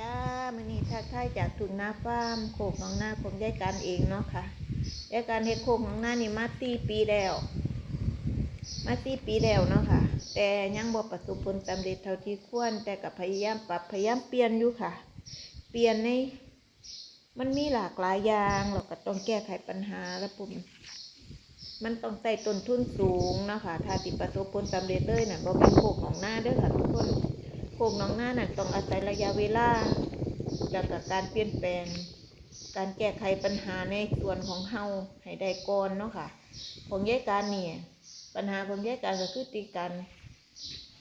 จ้ามื้อนี้ทักทายจากทุ่งนาฟาร์มโคกหนองหน้าผมยายการเองเนาะค่ะยายการเฮ็ดโคกหนองหน้านี่มาตีปีแล้ว มาตีปีแล้วเนาะค่ะ แต่ยังบ่ประสบผลสำเร็จเท่าที่ควร แต่ก็พยายามปรับพยายามเปลี่ยนอยู่ค่ะ เปลี่ยนในมันมีหลากหลายอย่างเราก็ต้องแก้ไขปัญหาแล้วปุ่มมันต้องใส่ต้นทุนสูงเนาะค่ะถ้าติประสบผลสำเร็จเลยน่ะบ่เป็นโคกหนองหน้าเด้อค่ะทุกคน คกหนองหน้าน่ะต้องอาศัยระยะเวลา แล้วก็การเปลี่ยนแปลง การแก้ไขปัญหาในส่วนของเฮาให้ได้ก่อนเนาะค่ะ ของยายการเนี่ยปัญหาของยายการก็คือตีการ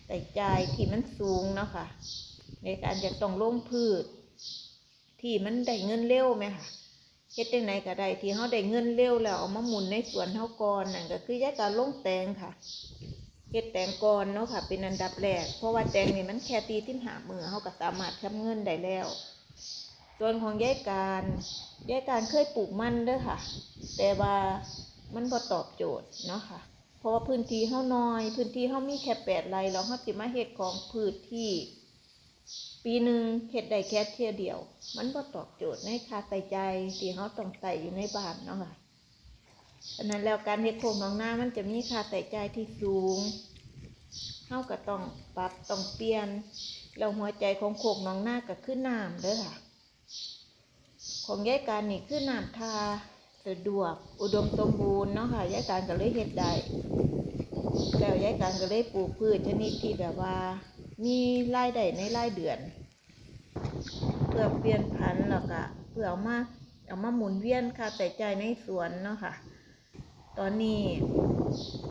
แต่จ่ายที่มันสูงเนาะค่ะ ในการจะต้องลงพืช ที่มันได้เงินเร็วไหมค่ะเฮ็ดจังไหนก็ได้ที่เฮาได้เงินเร็วแล้วเอามาหมุนในสวนเฮาก่อนนั่นก็คือยายการลงแตงค่ะ เฮ็ดแตงก่อนเนาะค่ะเป็นอันดับแรก เพราะว่าแตงนี่มันแค่ตีที่หามือเฮาก็สามารถทำเงินได้แล้ว ส่วนของยายการยายการเคยปลูกมันเด้อค่ะ แต่ว่ามันบ่ตอบโจทย์เนาะค่ะ เพราะว่าพื้นที่เฮาน้อย พื้นที่เฮามีแค่แปดไร่แล้วเฮาสิมาเฮ็ดของพืชที่ ปีหนึ่งเฮ็ดได้แค่เที่ยเดียว มันบ่ตอบโจทย์ในค่าใส่ใจที่เฮาต้องใส่อยู่ในบ้านเนาะค่ะ ฉะนั้นแล้วการเฮ็ดโครงหนองหน้ามันจะมีค่าใส่ใจที่สูงเฮาก็ต้องปรับต้องเปลี่ยนแล้วหัวใจของโคกหนองหน้าก็คือน้ำเด้อค่ะ ของยายการนี่คือน้ำทาสะดวก อุดมสมบูรณ์เนาะค่ะยายการก็เลยเฮ็ดได้แล้วยายการก็เลยปลูกพืชชนิดที่แบบว่า มีรายได้ในรายเดือน เพื่อเปลี่ยนพันธุ์แล้วก็เพื่อเอามาเอามาหมุนเวียนค่าใช้จ่ายในสวนเนาะค่ะ ตอนนี้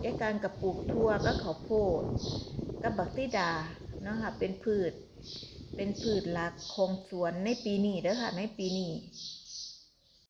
ยายการกับปลูกทั่วก็ข้าวโพดกับบักติดาเนาะค่ะเป็นพืช เป็นพืชหลักของสวนในปีนี้เด้อค่ะในปีนี้